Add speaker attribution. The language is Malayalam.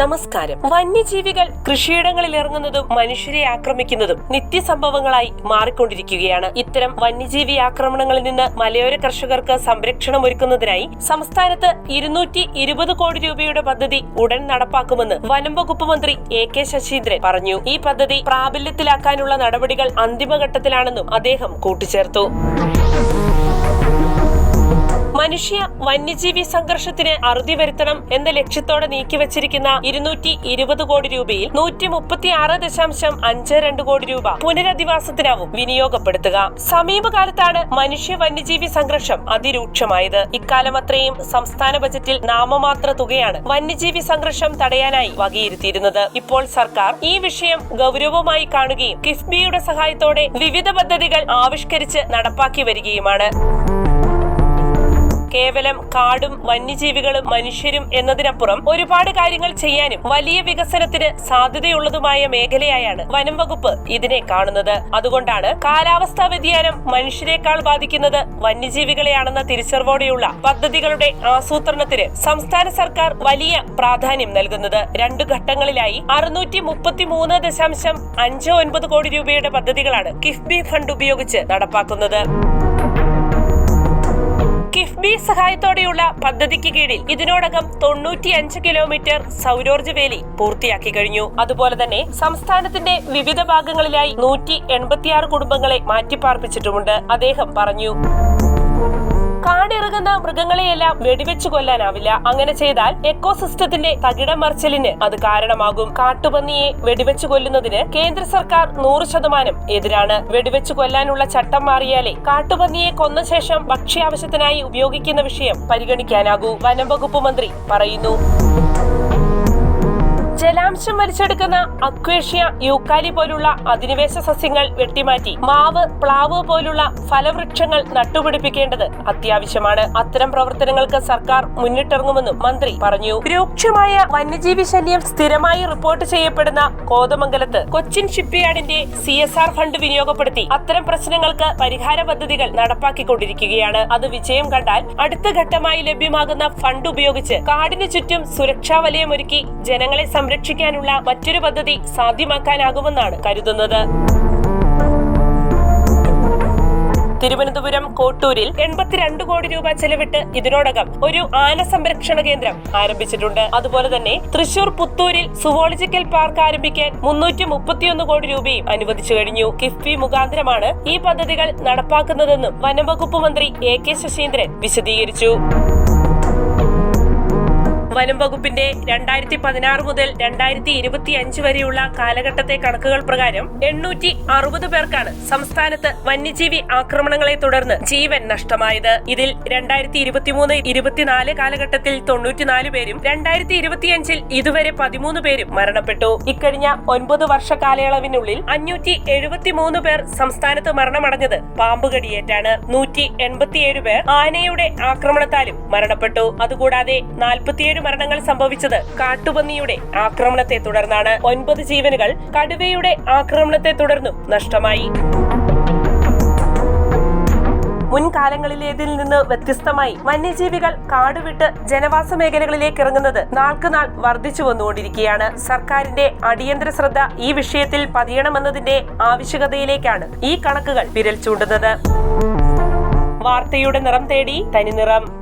Speaker 1: നമസ്കാരം. വന്യജീവികൾ കൃഷിയിടങ്ങളിൽ ഇറങ്ങുന്നതും മനുഷ്യരെ ആക്രമിക്കുന്നതും നിത്യസംഭവങ്ങളായി മാറിക്കൊണ്ടിരിക്കുകയാണ്. ഇത്തരം വന്യജീവി ആക്രമണങ്ങളിൽ നിന്ന് മലയോര കർഷകർക്ക് സംരക്ഷണം ഒരുക്കുന്നതിനായി സംസ്ഥാനത്ത് ഇരുന്നൂറ്റി ഇരുപത് കോടി രൂപയുടെ പദ്ധതി ഉടൻ നടപ്പാക്കുമെന്ന് വനം വകുപ്പ് മന്ത്രി എ കെ ശശീന്ദ്രൻ പറഞ്ഞു. ഈ പദ്ധതി പ്രാബല്യത്തിലാക്കാനുള്ള നടപടികൾ അന്തിമഘട്ടത്തിലാണെന്നും അദ്ദേഹം കൂട്ടിച്ചേർത്തു. മനുഷ്യ വന്യജീവി സംഘർഷത്തിന് അറുതി വരുത്തണം എന്ന ലക്ഷ്യത്തോടെ നീക്കിവച്ചിരിക്കുന്ന ഇരുന്നൂറ്റി ഇരുപത് കോടി രൂപയിൽ നൂറ്റി മുപ്പത്തി ആറ് ദശാംശം അഞ്ച് രണ്ട് കോടി രൂപ പുനരധിവാസത്തിനാവും വിനിയോഗപ്പെടുത്തുക. സമീപകാലത്താണ് മനുഷ്യ വന്യജീവി സംഘർഷം അതിരൂക്ഷമായത്. ഇക്കാലം അത്രയും സംസ്ഥാന ബജറ്റിൽ നാമമാത്ര തുകയാണ് വന്യജീവി സംഘർഷം തടയാനായി വകയിരുത്തിയിരുന്നത്. ഇപ്പോൾ സർക്കാർ ഈ വിഷയം ഗൗരവമായി കാണുകയും കിഫ്ബിയുടെ സഹായത്തോടെ വിവിധ പദ്ധതികൾ ആവിഷ്കരിച്ച് നടപ്പാക്കി വരികയുമാണ്. കേവലം കാടും വന്യജീവികളും മനുഷ്യരും എന്നതിനപ്പുറം ഒരുപാട് കാര്യങ്ങൾ ചെയ്യാനും വലിയ വികസനത്തിന് സാധ്യതയുള്ളതുമായ മേഖലയായാണ് വനം വകുപ്പ് ഇതിനെ കാണുന്നത്. അതുകൊണ്ടാണ് കാലാവസ്ഥാ വ്യതിയാനം മനുഷ്യരെക്കാൾ ബാധിക്കുന്നത് വന്യജീവികളെയാണെന്ന തിരിച്ചറിവോടെയുള്ള പദ്ധതികളുടെ ആസൂത്രണത്തിന് സംസ്ഥാന സർക്കാർ വലിയ പ്രാധാന്യം നൽകുന്നത്. രണ്ടു ഘട്ടങ്ങളിലായി അറുന്നൂറ്റി മുപ്പത്തി മൂന്ന് ദശാംശം അഞ്ച് ഒൻപത് കോടി രൂപയുടെ പദ്ധതികളാണ് കിഫ്ബി ഫണ്ട് ഉപയോഗിച്ച് നടപ്പാക്കുന്നത്. കിഫ്ബി സഹായത്തോടെയുള്ള പദ്ധതിക്ക് കീഴിൽ ഇതിനോടകം തൊണ്ണൂറ്റിയഞ്ച് കിലോമീറ്റർ സൗരോർജ വേലി പൂർത്തിയാക്കി കഴിഞ്ഞു. അതുപോലെ തന്നെ സംസ്ഥാനത്തിന്റെ വിവിധ ഭാഗങ്ങളിലായി നൂറ്റി എൺപത്തിയാറ് കുടുംബങ്ങളെ മാറ്റിപ്പാർപ്പിച്ചിട്ടുമുണ്ട്. അദ്ദേഹം പറഞ്ഞു. കാടിറങ്ങുന്ന മൃഗങ്ങളെയെല്ലാം വെടിവെച്ചു കൊല്ലാനാവില്ല. അങ്ങനെ ചെയ്താൽ എക്കോസിസ്റ്റത്തിന്റെ തകിടം മറിച്ചലിന് അത് കാരണമാകും. കാട്ടുപന്നിയെ വെടിവെച്ചു കൊല്ലുന്നതിന് കേന്ദ്ര സർക്കാർ നൂറ് ശതമാനം എതിരാണ്. വെടിവെച്ചു കൊല്ലാനുള്ള ചട്ടം മാറിയാലേ കാട്ടുപന്നിയെ കൊന്ന ശേഷം ഭക്ഷ്യാവശ്യത്തിനായി ഉപയോഗിക്കുന്ന വിഷയം പരിഗണിക്കാനാകൂ. വനം വകുപ്പ് മന്ത്രി പറയുന്നു. ജലാംശം വലിച്ചെടുക്കുന്ന അക്വേഷ്യ യൂക്കാലി പോലുള്ള അധിനിവേശ സസ്യങ്ങൾ വെട്ടിമാറ്റി മാവ് പ്ലാവ് പോലുള്ള ഫലവൃക്ഷങ്ങൾ നട്ടുപിടിപ്പിക്കേണ്ടത് അത്യാവശ്യമാണ്. അത്തരം പ്രവർത്തനങ്ങൾക്ക് സർക്കാർ മുന്നിട്ടിറങ്ങുമെന്നും മന്ത്രി പറഞ്ഞു. രൂക്ഷമായ വന്യജീവി ശല്യം സ്ഥിരമായി റിപ്പോർട്ട് ചെയ്യപ്പെടുന്ന കോതമംഗലത്ത് കൊച്ചിൻ ഷിപ്പ്യാർഡിന്റെ സി എസ് ആർ ഫണ്ട് വിനിയോഗപ്പെടുത്തി അത്തരം പ്രശ്നങ്ങൾക്ക് പരിഹാര പദ്ധതികൾ നടപ്പാക്കിക്കൊണ്ടിരിക്കുകയാണ്. അത് വിജയം കണ്ടാൽ അടുത്ത ഘട്ടമായി ലഭ്യമാകുന്ന ഫണ്ട് ഉപയോഗിച്ച് കാടിനു ചുറ്റും സുരക്ഷാ വലയമൊരുക്കി ജനങ്ങളെ സംരക്ഷിക്കാനുള്ള മറ്റൊരു പദ്ധതി സാധ്യമാക്കാനാകുമെന്നാണ് കരുതുന്നത്. തിരുവനന്തപുരം കോട്ടൂരിൽ എൺപത്തിരണ്ട് കോടി രൂപ ചെലവിട്ട് ഇതിനോടകം ഒരു ആന സംരക്ഷണ കേന്ദ്രം ആരംഭിച്ചിട്ടുണ്ട്. അതുപോലെ തന്നെ തൃശൂർ പുത്തൂരിൽ സുവോളജിക്കൽ പാർക്ക് ആരംഭിക്കാൻ മുന്നൂറ്റി മുപ്പത്തിയൊന്ന് കോടി രൂപയും അനുവദിച്ചു കഴിഞ്ഞു. കിഫ്ബി മുഖാന്തരമാണ് ഈ പദ്ധതികൾ നടപ്പാക്കുന്നതെന്നും വനംവകുപ്പ് മന്ത്രി എ കെ ശശീന്ദ്രൻ വിശദീകരിച്ചു. വനം വകുപ്പിന്റെ രണ്ടായിരത്തി പതിനാറ് മുതൽ രണ്ടായിരത്തി ഇരുപത്തി അഞ്ച് വരെയുള്ള കാലഘട്ടത്തെ കണക്കുകൾ പ്രകാരം എണ്ണൂറ്റി അറുപത് പേർക്കാണ് സംസ്ഥാനത്ത് വന്യജീവി ആക്രമണങ്ങളെ തുടർന്ന് ജീവൻ നഷ്ടമായത്. ഇതിൽ രണ്ടായിരത്തി ഇരുപത്തിമൂന്ന് ഇരുപത്തിനാല് കാലഘട്ടത്തിൽ തൊണ്ണൂറ്റിനാല് പേരും രണ്ടായിരത്തി ഇരുപത്തിയഞ്ചിൽ ഇതുവരെ പതിമൂന്ന് പേരും മരണപ്പെട്ടു. ഇക്കഴിഞ്ഞ ഒൻപത് വർഷ കാലയളവിനുള്ളിൽ അഞ്ഞൂറ്റി എഴുപത്തിമൂന്ന് പേർ സംസ്ഥാനത്ത് മരണമടഞ്ഞത് പാമ്പുകടിയേറ്റാണ്. നൂറ്റി എൺപത്തിയേഴ് പേർ ആനയുടെ ആക്രമണത്താലും മരണപ്പെട്ടു. അതുകൂടാതെ നാൽപ്പത്തിയേഴ് മരണങ്ങൾ സംഭവിച്ചത് കാട്ടുപന്നിയുടെ ആക്രമണത്തെ തുടർന്നാണ്. ഒൻപത് ജീവനുകൾ കടുവയുടെ ആക്രമണത്തെ തുടർന്നും നഷ്ടമായി. മുൻകാലങ്ങളിലേതിൽ നിന്ന് വ്യത്യസ്തമായി വന്യജീവികൾ കാടുവിട്ട് ജനവാസ മേഖലകളിലേക്ക് ഇറങ്ങുന്നത് നാൾക്കുനാൾ വർദ്ധിച്ചു വന്നുകൊണ്ടിരിക്കുകയാണ്. സർക്കാരിന്റെ അടിയന്തര ശ്രദ്ധ ഈ വിഷയത്തിൽ പതിയണമെന്നതിന്റെ ആവശ്യകതയിലേക്കാണ് ഈ കണക്കുകൾ വിരൽ ചൂണ്ടുന്നത്. വാർത്തയുടെ നിറം തേടി തനിനിറം.